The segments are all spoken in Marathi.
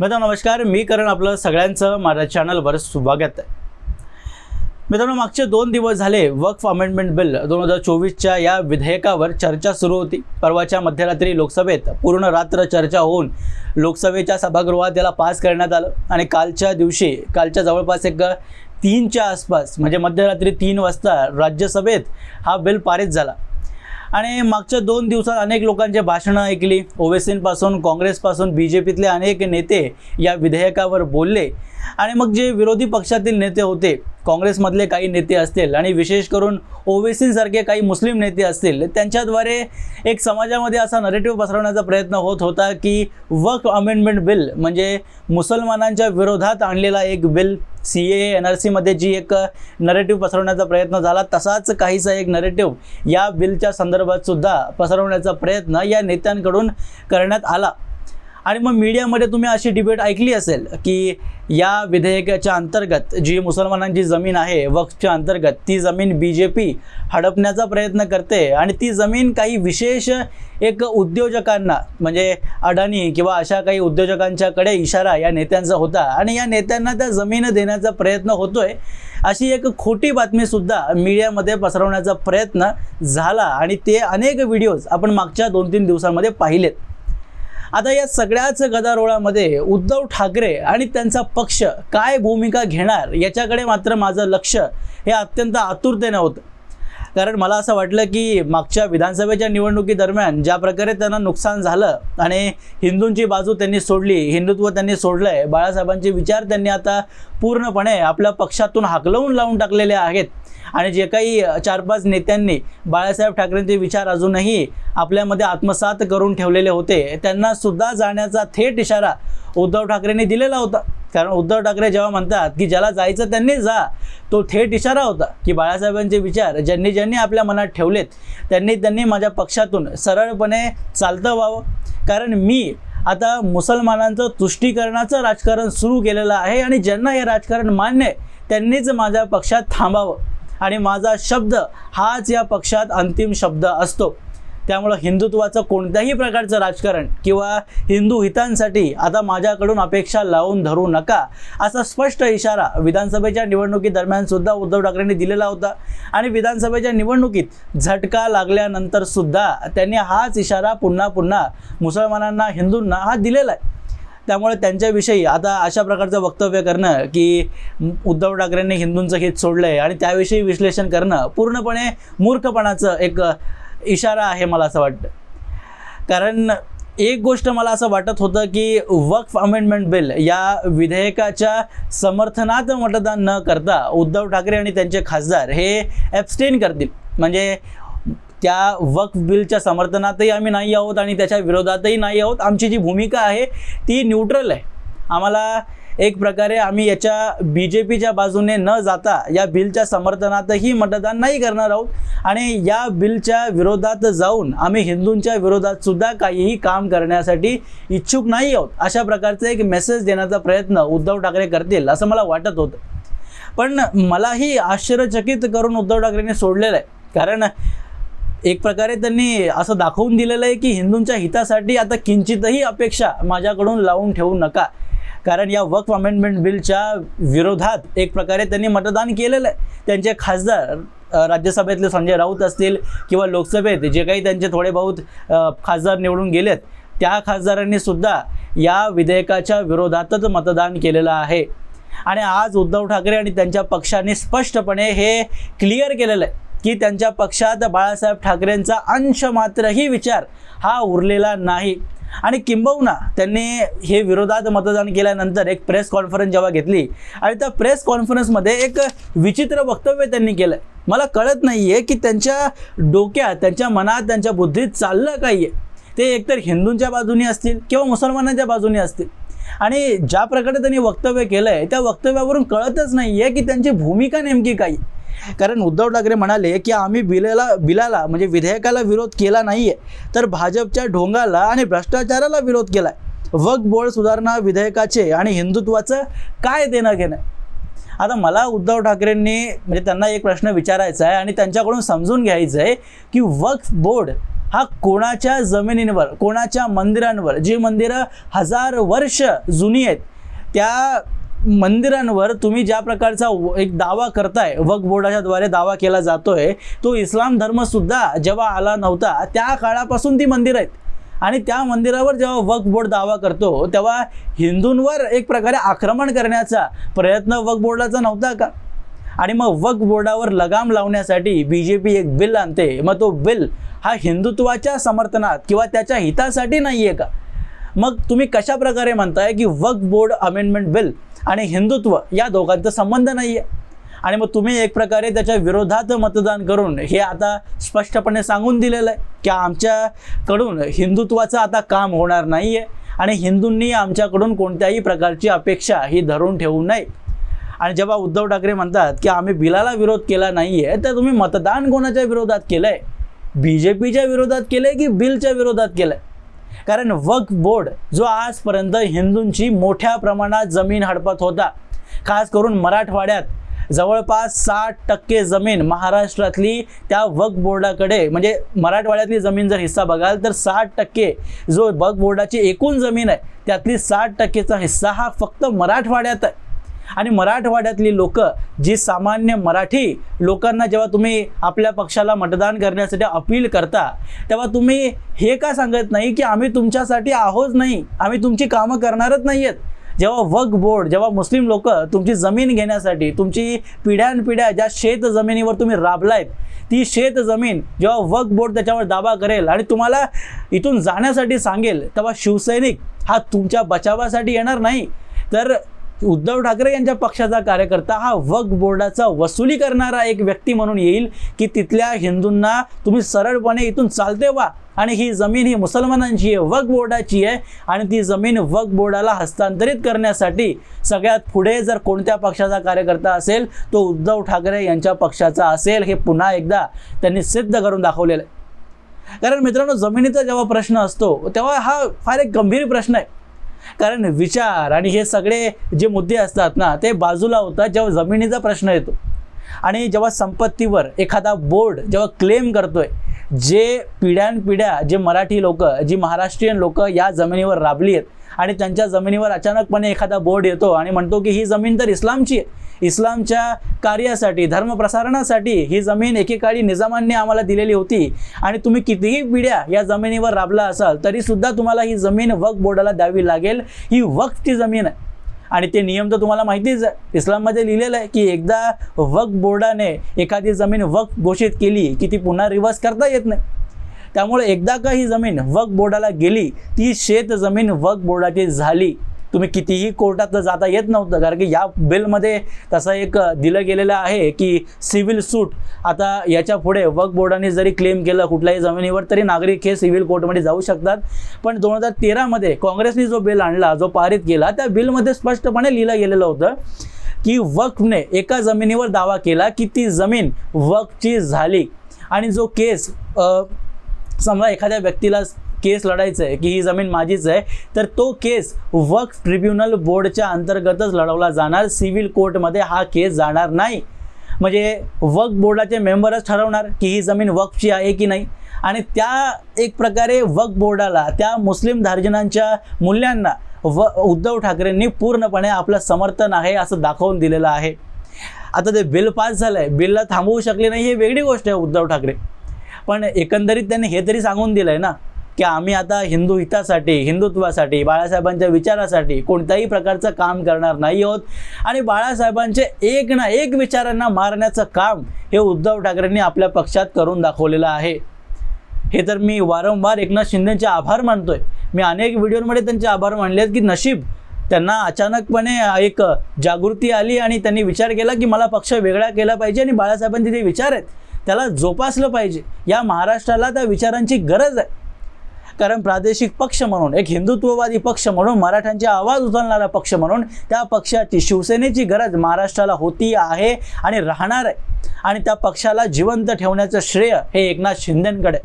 मित्रांनो नमस्कार. मी करण आपलं सगळ्यांचं माझ्या चॅनलवर स्वागत आहे. मित्रांनो मागचे दोन दिवस झाले वक्फ अमेंडमेंट बिल दोन हजार चोवीसच्या या विधेयकावर चर्चा सुरू होती. परवाच्या मध्यरात्री लोकसभेत पूर्ण रात्र चर्चा होऊन लोकसभेच्या सभागृहात याला पास करण्यात आलं आणि कालच्या दिवशी कालच्या जवळपास एक तीनच्या आसपास म्हणजे मध्यरात्री तीन वाजता राज्यसभेत हा बिल पारित झाला. आणि मागच्या दोन दिवसात अनेक लोकांचे भाषणं ऐकली. ओवेसींपासून काँग्रेसपासून बी जे पीतले अनेक नेते या विधेयकावर बोलले. आणि मग जे विरोधी पक्षातील नेते होते काँग्रेसमधले काही नेते असतील आणि विशेष करून ओवेसींसारखे काही मुस्लिम नेते असतील त्यांच्याद्वारे एक समाजामध्ये असा नरेटिव्ह पसरवण्याचा प्रयत्न होत होता की वक्फ अमेंडमेंट बिल म्हणजे मुसलमानांच्या विरोधात आणलेला एक bill C A N R सीमध्ये जी एक नरेटिव्ह पसरवण्याचा प्रयत्न झाला तसाच काहीसा एक नरेटिव्ह या बिलच्या संदर्भात सुद्धा पसरवण्याचा प्रयत्न या नेत्यांकडून करण्यात आला. आणि मग मीडियामध्ये तुम्ही अशी डिबेट ऐकली असेल की या विधेयकाच्या अंतर्गत जी मुसलमानांची जमीन आहे वक्फच्या अंतर्गत ती जमीन बी जे पी हडपण्याचा प्रयत्न करते आणि ती जमीन काही विशेष एक उद्योजकांना म्हणजे अडाणी किंवा अशा काही उद्योजकांच्याकडे इशारा या नेत्यांचा होता आणि या नेत्यांना त्या जमीन देण्याचा प्रयत्न होतोय अशी एक खोटी बातमीसुद्धा मीडियामध्ये पसरवण्याचा प्रयत्न झाला आणि ते अनेक व्हिडिओज आपण मागच्या दोन तीन दिवसांमध्ये पाहिलेत. आता या सगळ्याच गदारोळामध्ये उद्धव ठाकरे आणि त्यांचा पक्ष काय भूमिका घेणार याच्याकडे मात्र माझं लक्ष हे अत्यंत आतुरतेनं होतं. कारण मला असं वाटलं की मागच्या विधानसभेच्या निवडणुकीदरम्यान ज्या प्रकारे त्यांना नुकसान झालं आणि हिंदूंची बाजू त्यांनी सोडली हिंदुत्व त्यांनी सोडलं आहे बाळासाहेबांचे विचार त्यांनी आता पूर्णपणे आपल्या पक्षातून हाकलवून लावून टाकलेले आहेत. आणि जे काही चार पाच नेत्यांनी बाळासाहेब ठाकरेंचे विचार अजूनही आपल्यामध्ये आत्मसात करून ठेवलेले होते त्यांना सुद्धा जाण्याचा थेट इशारा उद्धव ठाकरेंनी दिलेला होता. कारण उद्धव ठाकरे जेव्हा म्हणतात की ज्याला जायचं त्यांनी जा. तो थेट इशारा होता की बाळासाहेबांचे विचार ज्यांनी ज्यांनी आपल्या मनात ठेवलेत त्यांनी त्यांनी माझ्या पक्षातून सरळपणे चालतं व्हावं. कारण मी आता मुसलमानांचं तुष्टीकरणाचं राजकारण सुरू केलेलं आहे आणि ज्यांना हे राजकारण मान्य आहे त्यांनीच माझ्या पक्षात थांबावं. आणि माझा शब्द हाच या पक्षात अंतिम शब्द असतो. त्यामुळं हिंदुत्वाचं कोणत्याही प्रकारचं राजकारण किंवा हिंदू हितांसाठी आता माझ्याकडून अपेक्षा लावून धरू नका असा स्पष्ट इशारा विधानसभेच्या निवडणुकीदरम्यान सुद्धा उद्धव ठाकरेंनी दिलेला होता. आणि विधानसभेच्या निवडणुकीत झटका लागल्यानंतर सुद्धा त्यांनी हाच इशारा पुन्हा पुन्हा मुसलमानांना हिंदूंना हा दिलेला आहे. त्यामुळे त्यांच्याविषयी आता अशा प्रकारचं वक्तव्य करणं की उद्धव ठाकरेंनी हिंदूंचं हित सोडलं आहे आणि त्याविषयी विश्लेषण करणं पूर्णपणे मूर्खपणाचं एक इशारा आहे मला असं वाटतं. कारण एक गोष्ट मला असं वाटत होतं की वक्फ अमेंडमेंट बिल या विधेयकाच्या समर्थनात मतदान न करता उद्धव ठाकरे आणि त्यांचे खासदार हे ॲबस्टेन करतील. म्हणजे त्या वक्फ बिलच्या समर्थनातही आम्ही नाही आहोत आणि त्याच्या विरोधातही नाही आहोत. आमची जी भूमिका आहे ती न्यूट्रल आहे. आम्हाला एक प्रकारे आम्ही याच्या बी जे पीच्या बाजूने न जाता या बिलच्या समर्थनातही मतदान नाही करणार आहोत. आणि या बिलच्या विरोधात जाऊन आम्ही हिंदूंच्या विरोधात सुद्धा काहीही काम करण्यासाठी इच्छुक नाही आहोत. अशा प्रकारचा एक मेसेज देण्याचा प्रयत्न उद्धव ठाकरे करतील असं मला वाटत होतं. पण मलाही आश्चर्यचकित करून उद्धव ठाकरेंनी सोडलेलं आहे. कारण एक प्रकारे त्यांनी असं दाखवून दिलेलं आहे की हिंदूंच्या हितासाठी आता किंचितही अपेक्षा माझ्याकडून लावून ठेवू नका. कारण या वक्फ अमेंडमेंट बिलच्या विरोधात एक प्रकारे त्यांनी मतदान केलेलं आहे. त्यांचे खासदार राज्यसभेतले संजय राऊत असतील किंवा लोकसभेत जे काही त्यांचे थोडे बहुत खासदार निवडून गेलेत त्या खासदारांनी सुद्धा या विधेयकाच्या विरोधातच मतदान केलेलं आहे. आणि आज उद्धव ठाकरे आणि त्यांच्या पक्षाने स्पष्टपणे हे क्लिअर केलेलं आहे की त्यांच्या पक्षात बाळासाहेब ठाकरेंचा अंश मात्रही विचार हा उरलेला नाही. आणि किंबहुना त्यांनी हे विरोधात मतदान केल्यानंतर एक प्रेस कॉन्फरन्स जेव्हा घेतली आणि त्या प्रेस कॉन्फरन्समध्ये एक विचित्र वक्तव्य त्यांनी केलं मला कळत नाही आहे की त्यांच्या डोक्यात त्यांच्या मनात त्यांच्या बुद्धीत चाललं काही आहे ते एकतर हिंदूंच्या बाजूने असतील किंवा मुसलमानांच्या बाजूने असतील. आणि ज्या प्रकारे त्यांनी वक्तव्य केलं आहे त्या वक्तव्यावरून कळतच नाही आहे की त्यांची भूमिका नेमकी काही आहे. कारण उद्धव ठाकरे म्हणाले की आम्ही बिलेला बिलाला म्हणजे विधेयकाला विरोध केला नाही आहे तर भाजपच्या ढोंगाला आणि भ्रष्टाचाराला विरोध केला आहे वक्फ बोळ सुधारणा विधेयकाचे आणि हिंदुत्वाचं काय देणं घेणं आता मला उद्धव ठाकरेंनी म्हणजे त्यांना एक प्रश्न विचारायचा आहे आणि त्यांच्याकडून समजून घ्यायचं आहे की वक्फ बोर्ड हा कोणाच्या जमिनींवर कोणाच्या मंदिरांवर जी मंदिरं हजार वर्ष जुनी आहेत त्या मंदिरांवर तुम्ही ज्या प्रकारचा व- एक दावा करताय वक्फ बोर्डाच्या द्वारे दावा केला जातोय तो इस्लाम धर्मसुद्धा जेव्हा आला नव्हता त्या काळापासून ती मंदिरं आहेत. आणि त्या मंदिरावर जेव्हा वक्फ बोर्ड दावा करतो तेव्हा हिंदूंवर एक प्रकारे आक्रमण करण्याचा प्रयत्न वक्फ बोर्डाचा नव्हता का? आणि मग वक्फ बोर्डावर लगाम लावण्यासाठी बी जे पी एक बिल आणते मग तो बिल हा हिंदुत्वाच्या समर्थनात किंवा त्याच्या हितासाठी नाही आहे का? मग तुम्ही कशा प्रकारे म्हणताय की वक्फ बोर्ड अमेंडमेंट बिल आणि हिंदुत्व या दोघांचा संबंध नाही आहे आणि मग तुम्ही एक प्रकारे त्याच्या विरोधात मतदान करून हे आता स्पष्टपणे सांगून दिलेलं आहे की आमच्याकडून हिंदुत्वाचं आता काम होणार नाही आहे आणि हिंदूंनी आमच्याकडून कोणत्याही प्रकारची अपेक्षा ही धरून ठेवू नये. आणि जेव्हा उद्धव ठाकरे म्हणतात की आम्ही बिलाला विरोध केला नाही आहे तर तुम्ही मतदान कोणाच्या विरोधात केलं आहे बी जे पीच्या विरोधात केलं आहे की बिलच्या विरोधात केलं आहे कारण वक्फ बोर्ड जो आजपर्यंत हिंदूंची मोठ्या प्रमाणात जमीन हडपत होता. खास करून मराठवाड्यात जवळपास साठ टक्के जमीन महाराष्ट्रातली त्या वक्फ बोर्डाकडे म्हणजे मराठवाड्यातली जमीन जर हिस्सा बघाल तर साठ टक्के जो वक्फ बोर्डाची एकूण जमीन आहे त्यातली साठ टक्केचा हिस्सा हा फक्त मराठवाड्यात आहे. आणि मराठवाड्यातली लोक जी सामान्य मराठी लोकांना जेव्हा तुम्ही आपल्या पक्षाला मतदान करण्यासाठी अपील करता तेव्हा तुम्ही हे का सांगत नाही की आम्ही तुमच्यासाठी आहोत नाही आम्ही तुमची कामं करणारच नाही आहेत जेव्हा वक बोर्ड जेव्हा मुस्लिम लोक तुमची जमीन घेण्यासाठी तुमची पिढ्यानपिढ्या ज्या शेत जमिनीवर तुम्ही राबलायत ती शेत जमीन जेव्हा वक बोर्ड त्याच्यावर दावा करेल आणि तुम्हाला इथून जाण्यासाठी सांगेल तेव्हा शिवसैनिक हा तुमच्या बचावासाठी येणार नाही. तर उद्धव ठाकरे यांच्या पक्षाचा कार्यकर्ता हा वक्फ बोर्डाचा वसुली करणारा एक व्यक्ती म्हणून येईल की तिथल्या हिंदूंना तुम्ही सरळपणे इथून चालते वा आणि ही जमीन ही मुसलमानांची आहे वक्फ बोर्डाची आहे. आणि ती जमीन वक्फ बोर्डाला हस्तांतरित करण्यासाठी सगळ्यात पुढे जर कोणत्या पक्षाचा कार्यकर्ता असेल तो उद्धव ठाकरे यांच्या पक्षाचा असेल हे पुन्हा एकदा त्यांनी सिद्ध करून दाखवलेलं आहे. कारण मित्रांनो जमिनीचा जेव्हा प्रश्न असतो तेव्हा हा फार एक गंभीर प्रश्न आहे. कारण विचार आणि हे सगळे जे मुद्दे असतात ना ते बाजूला होतात जेव्हा जमिनीचा प्रश्न येतो. आणि जेव्हा संपत्तीवर एखादा बोर्ड जेव्हा क्लेम करतोय जे पिढ्यानपिढ्या जे मराठी लोक जी महाराष्ट्रीयन लोक या जमिनीवर राबली आहेत आणि त्यांच्या जमिनीवर अचानकपणे एखादा बोर्ड येतो आणि म्हणतो की ही जमीन तर इस्लामची आहे इस्लामच्या कार्यासाठी धर्मप्रसारणासाठी ही जमीन एकेकाळी निजामांनी आम्हाला दिलेली होती. आणि तुम्ही कितीही पिढ्या या जमिनीवर राबला असाल तरीसुद्धा तुम्हाला ही जमीन वक्फ बोर्डाला द्यावी लागेल. ही वक्फची जमीन आहे. आणि ते नियम तर तुम्हाला माहितीच आहे. इस्लाममध्ये लिहिलेलं आहे की एकदा वक्फ बोर्डाने एखादी जमीन वक्फ घोषित केली की ती पुन्हा रिव्हर्स करता येत नाही. त्यामुळे एकदा का ही जमीन वक्फ बोर्डाला गेली ती शेत जमीन वक्फ बोर्डाची झाली. तुम्ही कितीही कोर्टात जाता येत नव्हतं कारण की या बिलमध्ये तसं एक दिलं गेलेलं आहे की सिव्हिल सूट आता याच्यापुढे वक्फ बोर्डाने जरी क्लेम केलं कुठल्याही जमिनीवर तरी नागरिक हे सिव्हिल कोर्टमध्ये जाऊ शकतात. पण दोन हजार तेरामध्ये काँग्रेसने जो बिल आणला जो पारित केला त्या बिलमध्ये स्पष्टपणे लिहिलं गेलेलं होतं की वक्फने एका जमिनीवर दावा केला की ती जमीन वक्फची झाली. आणि जो केस समजा एखाद्या व्यक्तीला केस लढायचं आहे की ही जमीन माझीच आहे तर तो केस वक्फ ट्रिब्युनल बोर्डच्या अंतर्गतच लढवला जाणार. सिव्हिल कोर्टमध्ये हा केस जाणार नाही. म्हणजे वक्फ बोर्डाचे मेंबरच ठरवणार की ही जमीन वक्फची आहे की नाही. आणि त्या एक प्रकारे वक्फ बोर्डाला त्या मुस्लिम धार्जनांच्या मूल्यांना व उद्धव ठाकरेंनी पूर्णपणे आपलं समर्थन आहे असं दाखवून दिलेलं आहे. आता ते बिल पास झालं आहे बिलला थांबवू शकले नाही ही वेगळी गोष्ट आहे उद्धव ठाकरे. पण एकंदरीत त्यांनी हे तरी सांगून दिलं आहे ना. की आम्ही आता हिंदू हितासाठी हिंदुत्वासाठी बाळासाहेबांच्या विचारासाठी कोणत्याही प्रकारचं काम करणार नाही आहोत. आणि बाळासाहेबांचे एक ना एक विचारांना मारण्याचं काम हे उद्धव ठाकरेंनी आपल्या पक्षात करून दाखवलेलं आहे. हे तर मी वारंवार एकनाथ शिंदेचे आभार मानतोय. मी अनेक व्हिडिओमध्ये त्यांचे आभार मानले आहेत की नशीब त्यांना अचानकपणे एक जागृती आली आणि त्यांनी विचार केला की मला पक्ष वेगळा केला पाहिजे आणि बाळासाहेबांचे जे विचार आहेत त्याला जोपासलं पाहिजे. या महाराष्ट्राला त्या विचारांची गरज आहे. कारण प्रादेशिक पक्ष म्हणून एक हिंदुत्ववादी पक्ष म्हणून मराठ्यांचे आवाज उचलणारा पक्ष म्हणून त्या पक्षाची शिवसेनेची गरज महाराष्ट्राला होती आहे आणि राहणार आहे. आणि त्या पक्षाला जिवंत ठेवण्याचं श्रेय हे एकनाथ शिंदेंकडे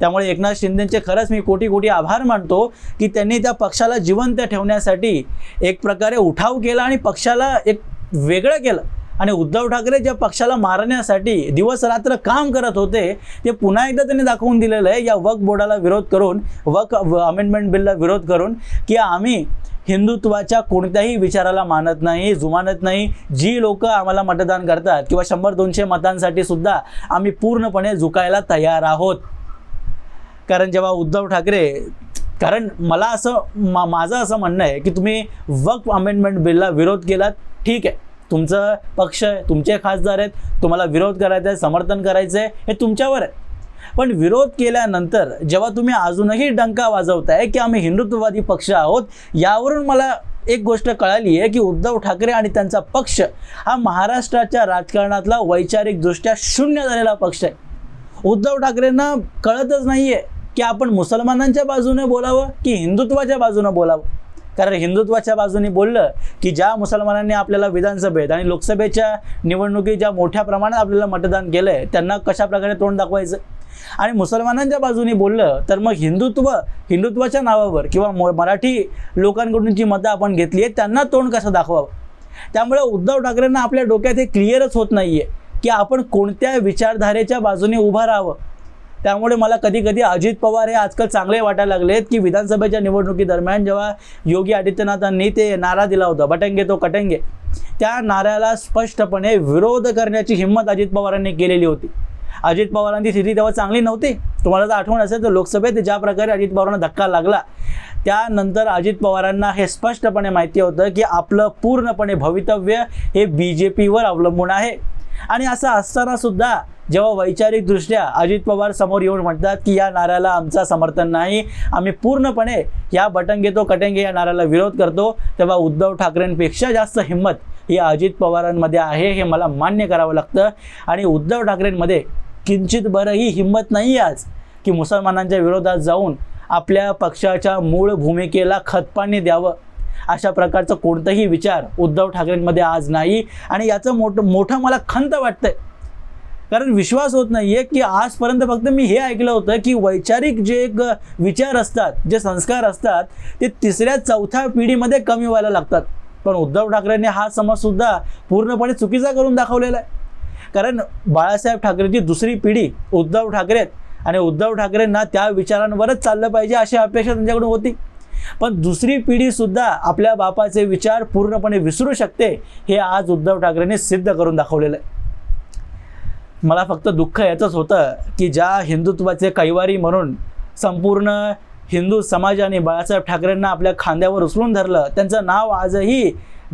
त्यामुळे एकनाथ शिंदेचे खरंच मी कोटी कोटी आभार मानतो की त्यांनी त्या पक्षाला जिवंत ठेवण्यासाठी एक प्रकारे उठाव केला आणि पक्षाला एक वेगळं केलं. आणि उद्धव ठाकरे ज्या पक्षाला मारण्यासाठी दिवस रात्र काम करत होते ते पुन्हा एकदा त्यांनी दाखवून दिलेलं आहे. या वक बोर्डाला विरोध करून वक अमेंडमेंट बिलला विरोध करून की आम्ही हिंदुत्वाच्या कोणत्याही विचाराला मानत नाही जुमानत नाही. जी लोक आम्हाला मतदान करतात किंवा शंभर दोनशे मतांसाठी सुद्धा आम्ही पूर्णपणे झुकायला तयार आहोत. कारण जेव्हा उद्धव ठाकरे कारण मला असं मा माझं असं म्हणणं आहे की तुम्ही वक्फ अमेंडमेंट बिलला विरोध केलात ठीक आहे. तुमचं पक्ष आहे तुमचे खासदार आहेत तुम्हाला विरोध करायचा आहे समर्थन करायचं आहे हे तुमच्यावर आहे. पण विरोध केल्यानंतर जेव्हा तुम्ही अजूनही डंका वाजवताय की आम्ही हिंदुत्ववादी पक्ष आहोत यावरून मला एक गोष्ट कळाली आहे की उद्धव ठाकरे आणि त्यांचा पक्ष हा महाराष्ट्राच्या राजकारणातला वैचारिकदृष्ट्या शून्य झालेला पक्ष आहे. उद्धव ठाकरेंना कळतच नाही आहे की आपण मुसलमानांच्या बाजूने बोलावं की हिंदुत्वाच्या बाजूने बोलावं. कारण हिंदुत्वाच्या बाजूने बोललं की ज्या मुसलमानांनी आपल्याला विधानसभेत आणि लोकसभेच्या निवडणुकीत ज्या मोठ्या प्रमाणात आपल्याला मतदान केलं आहे त्यांना कशाप्रकारे तोंड दाखवायचं? आणि मुसलमानांच्या बाजूने बोललं तर मग हिंदुत्व हिंदुत्वाच्या नावावर किंवा मराठी लोकांकडून जी मतं आपण घेतली आहेत त्यांना तोंड कसं दाखवावं? त्यामुळे उद्धव ठाकरेंना आपल्या डोक्यात हे क्लिअरच होत नाही आहे की आपण कोणत्या विचारधारेच्या बाजूने उभं राहावं? त्यामुळे मला कधी कधी अजित पवार हे आजकाल चांगले वाटायला लागलेत की विधानसभेच्या निवडणुकीदरम्यान जेव्हा योगी आदित्यनाथांनी ते नारा दिला होता बटंगे तो कटंगे त्या नाऱ्याला स्पष्टपणे विरोध करण्याची हिंमत अजित पवारांनी केलेली होती. अजित पवारांची स्थिती तेव्हा चांगली नव्हती. तुम्हाला जर आठवण असेल तर लोकसभेत ज्या प्रकारे अजित पवारांना धक्का लागला त्यानंतर अजित पवारांना हे स्पष्टपणे माहिती होतं की आपलं पूर्णपणे भवितव्य हे बी जे पीवर अवलंबून आहे. आणि असं असताना सुद्धा जेव्हा वैचारिकदृष्ट्या अजित पवार समोर येऊन म्हणतात की या नाऱ्याला आमचा समर्थन नाही आम्ही पूर्णपणे या बटंगे तो कटेंगे या नाऱ्याला विरोध करतो तेव्हा उद्धव ठाकरेंपेक्षा जास्त हिंमत ही अजित पवारांमध्ये आहे हे मला मान्य करावं लागतं. आणि उद्धव ठाकरेंमध्ये किंचित बरंही हिंमत नाही आहे आज की मुसलमानांच्या विरोधात जाऊन आपल्या पक्षाच्या मूळ भूमिकेला खतपाणी द्यावं. अशा प्रकारचं कोणतंही विचार उद्धव ठाकरेंमध्ये आज नाही. आणि याचं मोठं मोठं मला खंत वाटतंय. कारण विश्वास होत नाही आहे की आजपर्यंत फक्त मी हे ऐकलं होतं की वैचारिक जे एक विचार असतात जे संस्कार असतात ते तिसऱ्या चौथ्या पिढीमध्ये कमी व्हायला लागतात. पण उद्धव ठाकरेंनी हा समजसुद्धा पूर्णपणे चुकीचा करून दाखवलेला आहे. कारण बाळासाहेब ठाकरेची दुसरी पिढी उद्धव ठाकरे आणि उद्धव ठाकरेंना त्या विचारांवरच चाललं पाहिजे अशी अपेक्षा त्यांच्याकडून होती. पण दुसरी पिढीसुद्धा आपल्या बापाचे विचार पूर्णपणे विसरू शकते हे आज उद्धव ठाकरेंनी सिद्ध करून दाखवलेलं आहे. मला फक्त दुःख याचंच होतं की ज्या हिंदुत्वाचे कैवारी म्हणून संपूर्ण हिंदू समाजाने बाळासाहेब ठाकरेंना आपल्या खांद्यावर उचलून धरलं त्यांचं नाव आजही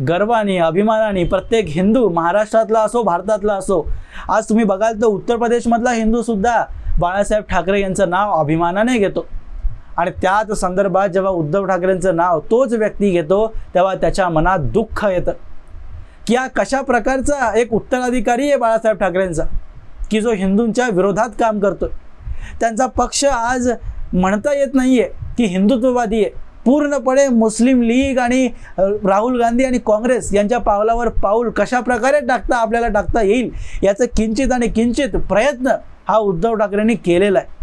गर्वाने अभिमानाने प्रत्येक हिंदू महाराष्ट्रातला असो भारतातला असो आज तुम्ही बघाल तर उत्तर प्रदेशमधला हिंदूसुद्धा बाळासाहेब ठाकरे यांचं नाव अभिमानाने घेतो. आणि त्याच संदर्भात जेव्हा उद्धव ठाकरेंचं नाव तोच व्यक्ती घेतो तेव्हा त्याच्या मनात दुःख येतं. की हा कशा प्रकारचा एक उत्तराधिकारी आहे बाळासाहेब ठाकरेंचा? की जो हिंदूंच्या विरोधात काम करतो त्यांचा पक्ष आज म्हणता येत नाही आहे की हिंदुत्ववादी आहे. पूर्णपणे मुस्लिम लीग आणि राहुल गांधी आणि काँग्रेस यांच्या पावलावर पाऊल कशा प्रकारे टाकता आपल्याला टाकता येईल याचं किंचित आणि किंचित प्रयत्न हा उद्धव ठाकरेंनी केलेला आहे.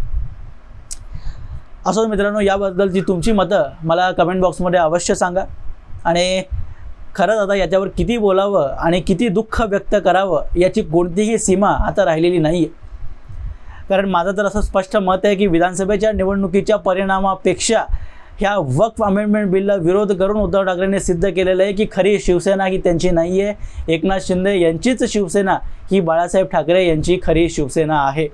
असो मित्रांनो याबद्दलची तुमची मतं मला कमेंट बॉक्समध्ये अवश्य सांगा. आणि खरंच आता याच्यावर किती बोलावं आणि किती दुःख व्यक्त करावं याची कोणतीही सीमा आता राहिलेली नाही आहे कारण माझं तर असं स्पष्ट मत आहे की विधानसभेच्या निवडणुकीच्या परिणामापेक्षा ह्या वक्फ अमेंडमेंट बिलला विरोध करून उद्धव ठाकरेंनी सिद्ध केलेलं आहे की खरी शिवसेना ही त्यांची नाही आहे एकनाथ शिंदे यांचीच शिवसेना ही बाळासाहेब ठाकरे यांची खरी शिवसेना आहे.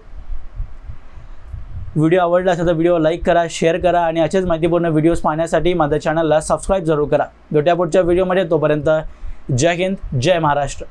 व्हिडिओ आवडला असेल तर व्हिडिओ लाईक करा शेअर करा आणि असेच माहितीपूर्ण व्हिडिओज पाहण्यासाठी माझ्या चॅनलला सबस्क्राईब जरूर करा. भेट्या पुढच्या व्हिडिओमध्ये तोपर्यंत जय हिंद जय महाराष्ट्र.